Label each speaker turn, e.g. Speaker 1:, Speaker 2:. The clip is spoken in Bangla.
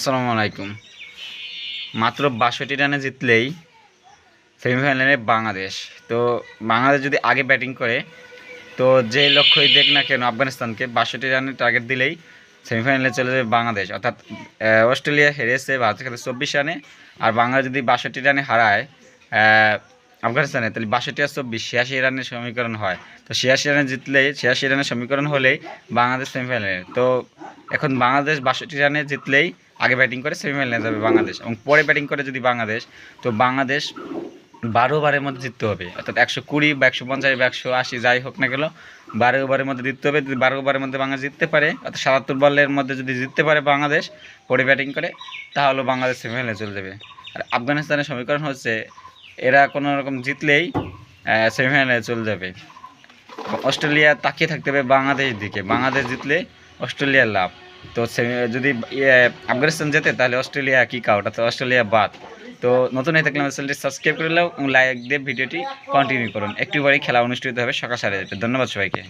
Speaker 1: আসসালামু আলাইকুম। মাত্র বাষট্টি রানে জিতলেই সেমিফাইনালে বাংলাদেশ। তো বাংলাদেশ যদি আগে ব্যাটিং করে, তো যে লক্ষ্যই দেখ না কেন আফগানিস্তানকে বাষট্টি রানের টার্গেট দিলেই সেমিফাইনালে চলে যাবে বাংলাদেশ। অর্থাৎ অস্ট্রেলিয়া হেরেছে ভারতের কাছে চব্বিশ রানে, আর বাংলা যদি বাষট্টি রানে হারায় আফগানিস্তানে, তাহলে বাষট্টি আর চব্বিশ, ছিয়াশি রানের সমীকরণ হয়। তো ছিয়াশি রানে জিতলেই ছিয়াশি রানের সমীকরণ হলেই বাংলাদেশ সেমিফাইনালে তো এখন বাংলাদেশ বাষট্টি রানে জিতলেই আগে ব্যাটিং করে সেমিফাইনালে যাবে বাংলাদেশ এবং পরে ব্যাটিং করে যদি বাংলাদেশ, তো বাংলাদেশ বারো ওভারের মধ্যে জিততে হবে। অর্থাৎ একশো কুড়ি বা একশো পঞ্চাশ বা একশো আশি, যাই হোক না গেল বারো ওভারের মধ্যে জিততে হবে। যদি বারো ওভারের মধ্যে বাংলাদেশ জিততে পারে, অর্থাৎ সাতাত্তর বলের মধ্যে যদি জিততে পারে বাংলাদেশ, পরে ব্যাটিং করে, তাহলে বাংলাদেশ সেমিফাইনালে চলে যাবে। আর আফগানিস্তানের সমীকরণ হচ্ছে এরা কোনো রকম জিতলেই সেমিফাইনালে চলে যাবে। অস্ট্রেলিয়া তাকিয়ে থাকতে হবে বাংলাদেশ দিকে। বাংলাদেশ জিতলে অস্ট্রেলিয়ার লাভ। তো যদি আফগানিস্তান যেতে তাহলে অস্ট্রেলিয়া কী কাউটা? তো অস্ট্রেলিয়া বাদ। তো নতুন হয়ে থাকলে আমার চ্যানেলটি সাবস্ক্রাইব করে এবং লাইক দিয়ে ভিডিওটি কন্টিনিউ করুন। একটু পরেই খেলা অনুষ্ঠিত হবে সকাল সাড়ে ধন্যবাদ সবাইকে।